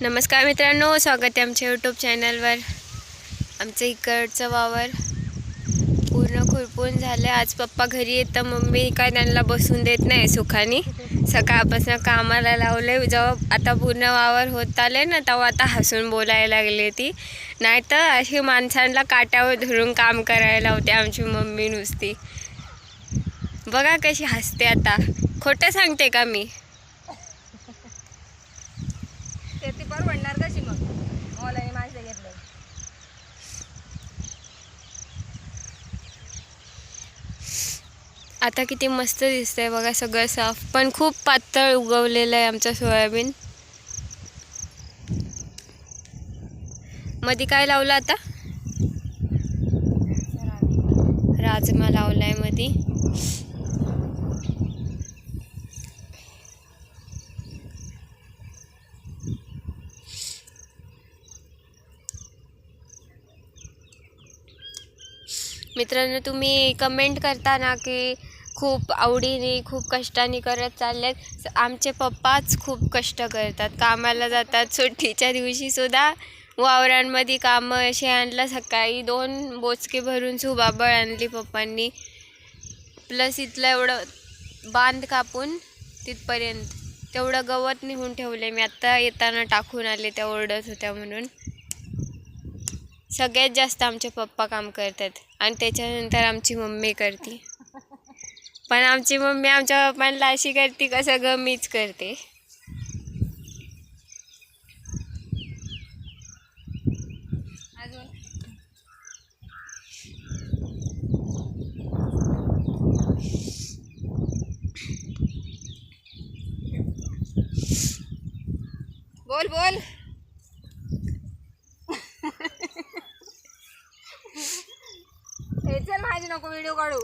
नमस्कार मित्रांनो स्वागत आहे आमच्या यूट्यूब चॅनलवर आमचं इकडचं वावर पूर्ण खुरपून झालं आज पप्पा घरी येतं मम्मी काय त्यांना बसून देत नाही सुखाने. सकाळपासून कामाला लावले जेव्हा आता पूर्ण वावर होत आले ना तेव्हा आता हसून बोलायला लागली ती. नाही तर अशी माणसांना काट्यावर धरून काम करायला होते आमची मम्मी नुसती. बघा कशी हसते आता. खोटं सांगते का मी? ते ती परवडणार कशी मग? मला माणसं घेतलं आता किती मस्त दिसतंय बघा सगळं साफ. पण खूप पातळ उगवलेलं आहे आमचं सोयाबीन. मध्ये काय लावलं आता? राजमा लावलायमध्ये मित्रांनो तुम्ही कमेंट करता ना की खूप आवडीने खूप कष्टाने करत चाललेत. आमचे पप्पाच खूप कष्ट करतात. कामाला जातात सुट्टीच्या दिवशीसुद्धा वावरांमध्ये कामं असे आणलं. सकाळी दोन बोचके भरून सुबाबळ आणली पप्पांनी. प्लस इथलं एवढं बांध कापून तिथपर्यंत. तेवढं गवत निघून ठेवले मी आत्ता येताना टाकून आले त्या ओरडत होत्या म्हणून. सगळ्यात जास्त आमचे पप्पा काम करतात आणि त्याच्यानंतर आमची मम्मी करते. पण आमची मम्मी आमच्या पप्पांना अशी करते का सगळं मीच करते. बोल बोल. माझी नको व्हिडिओ काढू.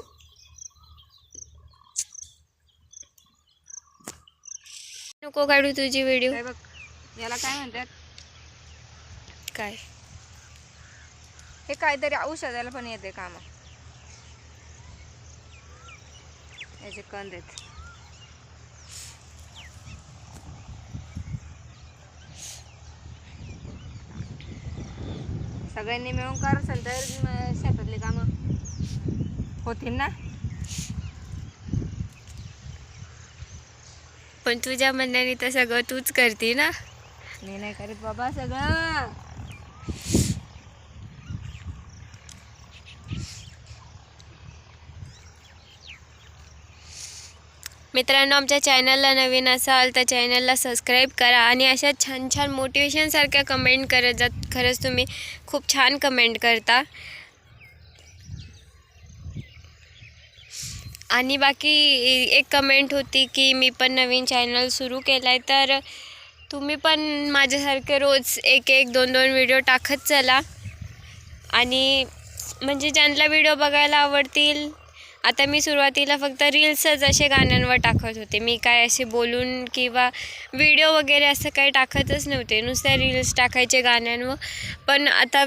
नको काढू तुझी व्हिडिओ काय बघ याला काय म्हणतात? काय? हे काहीतरी औषधाला पण येते काम. याचे कंद आहेत. सगळ्यांनी मिळून कर तर म- शेतातली कामं. होतील ना पण तुझ्या म्हणण्याने तर सगळं तूच करते ना? मी नाही करीत बाबा सगळं. मित्रांनो आमच्या चॅनलला नवीन असाल तर चॅनलला सबस्क्राईब करा आणि अशा छान छान मोटिवेशनसारख्या कमेंट करत जात खरंच तुम्ही खूप छान कमेंट करता. आणि बाकी एक कमेंट होती की मी पण नवीन चॅनल सुरू केला आहे तर तुम्ही पण माझ्यासारखे रोज एक एक दोन दोन व्हिडिओ टाकत चला. आणि म्हणजे ज्यांना व्हिडिओ बघायला आवडतील आता मी सुरुवातीला फक्त रील्सच असे गाण्यांवर टाकत होते. मी काय असे बोलून किंवा व्हिडिओ वगैरे असं काही टाकतच नव्हते. नुसत्या रील्स टाकायचे गाण्यांवर. पण आता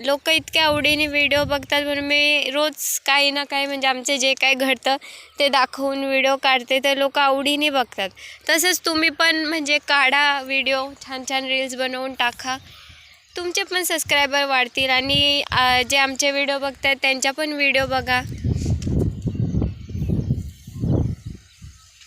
लोक इतक्या आवडीने व्हिडिओ बघतात म्हणून मी रोज काही ना काही म्हणजे आमचे जे काही घडतं ते दाखवून व्हिडिओ काढते तर लोक आवडीने बघतात. तसंच तुम्ही पण म्हणजे काढा व्हिडिओ छान छान रील्स बनवून टाका. तुमचे पण सबस्क्रायबर वाढतील आणि जे आमचे व्हिडिओ बघतात त्यांच्या पण व्हिडिओ बघा.